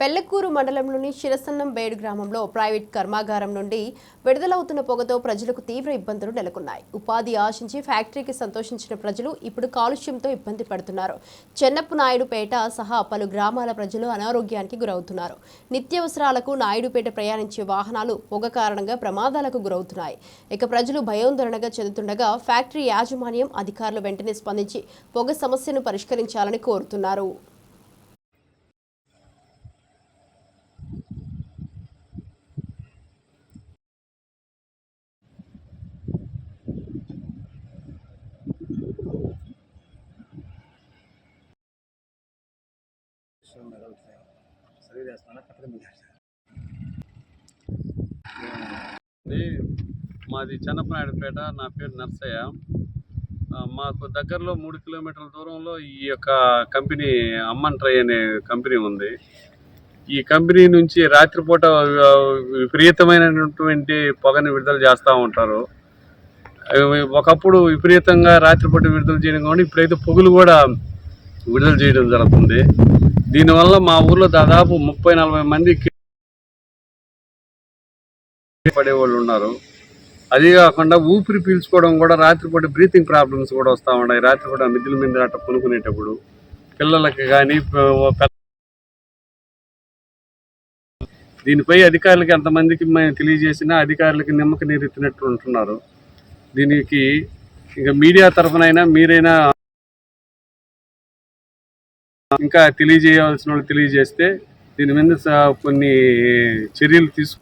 పెళ్ళకూరు మండలంలోని శిరసన్నం బేడు గ్రామంలో ప్రైవేట్ కర్మాగారం నుండి విడుదలవుతున్న పొగతో ప్రజలకు తీవ్ర ఇబ్బందులు నెలకొన్నాయి. ఉపాధి ఆశించి ఫ్యాక్టరీకి సంతోషించిన ప్రజలు ఇప్పుడు కాలుష్యంతో ఇబ్బంది పడుతున్నారు. చెన్నప్ప నాయుడుపేట సహా పలు గ్రామాల ప్రజలు అనారోగ్యానికి గురవుతున్నారు. నిత్యావసరాలకు నాయుడుపేట ప్రయాణించే వాహనాలు పొగ కారణంగా ప్రమాదాలకు గురవుతున్నాయి. ఇక ప్రజలు భయోందరణగా చెందుతుండగా ఫ్యాక్టరీ యాజమాన్యం అధికారులు వెంటనే స్పందించి పొగ సమస్యను పరిష్కరించాలని కోరుతున్నారు. ఇది మాది చెన్నపనాయుడుపేట నా పేరు నర్సయ్య. మాకు దగ్గరలో మూడు కిలోమీటర్ల దూరంలో ఈ యొక్క కంపెనీ అమ్మన్ ట్రై అనే కంపెనీ ఉంది. ఈ కంపెనీ నుంచి రాత్రిపూట విపరీతమైనటువంటి పొగని విడుదల చేస్తూ ఉంటారు. అవి ఒకప్పుడు విపరీతంగా రాత్రిపూట విడుదల చేయడం కానీ ఇప్పుడైతే పొగులు కూడా విడుదల చేయడం జరుగుతుంది. దీనివల్ల మా ఊర్లో దాదాపు ముప్పై నలభై మంది పడేవాళ్ళు ఉన్నారు. అదే కాకుండా ఊపిరి పీల్చుకోవడం కూడా రాత్రిపూట బ్రీతింగ్ ప్రాబ్లమ్స్ కూడా వస్తూ ఉన్నాయి. రాత్రిపూట మిద్దుల మీద అట్ట కొనుక్కునేటప్పుడు పిల్లలకి కానీ దీనిపై అధికారులకి ఎంతమందికి మేము తెలియజేసినా అధికారులకి నిమ్మక నీరెత్తినట్టు ఉంటున్నారు. దీనికి ఇంకా మీడియా తరఫునైనా మీరైనా ఇంకా తెలియజేయవలసిన వాళ్ళు తెలియజేస్తే దీని మీద కొన్ని చర్యలు తీసుకు